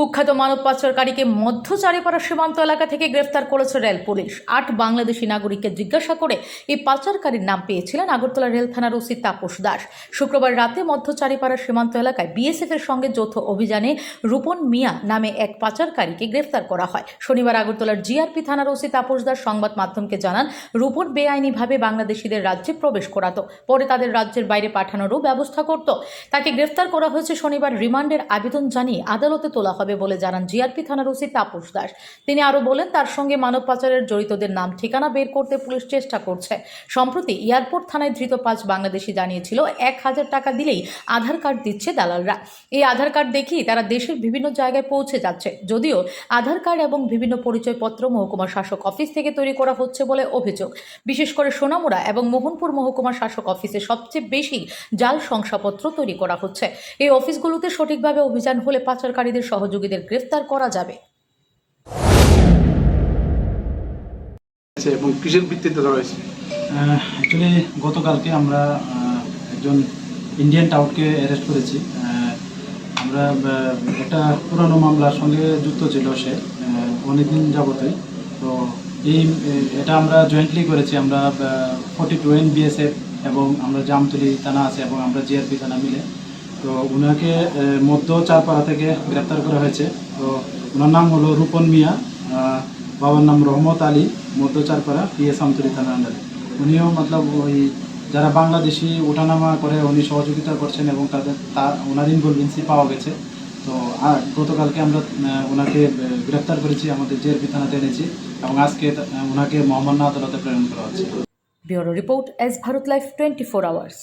কুখ্যাত মানব পাচারকারীকে মধ্য চারিপাড়া সীমান্ত এলাকা থেকে গ্রেফতার করেছে রেল পুলিশ। আট বাংলাদেশি নাগরিককে জিজ্ঞাসা করে এই পাচারকারীর নাম পেয়েছিলেন আগরতলা রেল থানার ওসি তাপস দাস। শুক্রবার রাতে মধ্য চারিপাড়া সীমান্ত এলাকায় বিএসএফ এর সঙ্গে যৌথ অভিযানে রূপন মিয়া নামে এক পাচারকারীকে গ্রেফতার করা হয়। শনিবার আগরতলার জিআরপি থানার ওসি তাপস দাস সংবাদ মাধ্যমকে জানান, রূপন বেআইনিভাবে বাংলাদেশিদের রাজ্যে প্রবেশ করাতো। পরে তাদের রাজ্যের বাইরে পাঠানোরও ব্যবস্থা করত। তাকে গ্রেফতার করা হয়েছে শনিবার, রিমান্ডের আবেদন জানিয়ে আদালতে তোলা হবে। বলে জানান জিআরপি থানার ওসি তাপস দাস। তিনি আরও বলেন, তার সঙ্গে মানব পাচারের জড়িতদের নাম ঠিকানা বের করতে পুলিশ চেষ্টা করছে। সম্প্রতি এয়ারপোর্ট থানায় ধৃত পাঁচ বাংলাদেশি জানিয়েছিল, এক হাজার টাকা দিলেই আধার কার্ড দিচ্ছে দালালরা। এই আধার কার্ড দেখেই তারা দেশের বিভিন্ন জায়গায় পৌঁছে যাচ্ছে। যদিও আধার কার্ড এবং বিভিন্ন পরিচয়পত্র মহকুমা শাসক অফিস থেকে তৈরি করা হচ্ছে বলে অভিযোগ। বিশেষ করে সোনামুড়া এবং মোহনপুর মহকুমা শাসক অফিসে সবচেয়ে বেশি জাল শংসাপত্র তৈরি করা হচ্ছে। এই অফিসগুলোতে সঠিকভাবে অভিযান হলে পাচারকারীদের সহযোগীদের গ্রেফতার করা যাবে। এবং কিসের ভিত্তিতে ধরা হয়েছে? অ্যাকচুয়ালি গতকালকে আমরা আহ, একজন ইন্ডিয়ান টাউটকে অ্যারেস্ট করেছি। আহ, আমরা আহ, একটা পুরানো মামলার সঙ্গে যুক্ত ছিল সে অনেকদিন যাবতই। তো এই এটা আমরা জয়েন্টলি করেছি। আমরা ফর্টি টু এন বিএসএফ এবং আমরা জামতলি থানা আছে এবং আমরা জিআরপি থানা মিলে। তো ওনাকে মধ্য চারপাড়া থেকে গ্রেপ্তার করা হয়েছে। তো ওনার নাম হলো রূপন মিয়া বাবার নাম রহমত আলী, মধ্য চারপাড়া পিএস আমতলি থানার আন্ডারে। উনিও মতলব ওই যারা বাংলাদেশি ওঠানামা করে, উনি সহযোগিতা করছেন এবং তাদের তার ওনার ইনভলভেন্সি পাওয়া গেছে। তো আর গতকালকে আমরা ওনাকে গ্রেপ্তার করেছি, আমাদের জেআরপি থানাতে এনেছি এবং আজকে ওনাকে মোহাম্মদ আদালতে প্রেরণ করা হচ্ছে। Bureau report S Bharat life twenty four hours.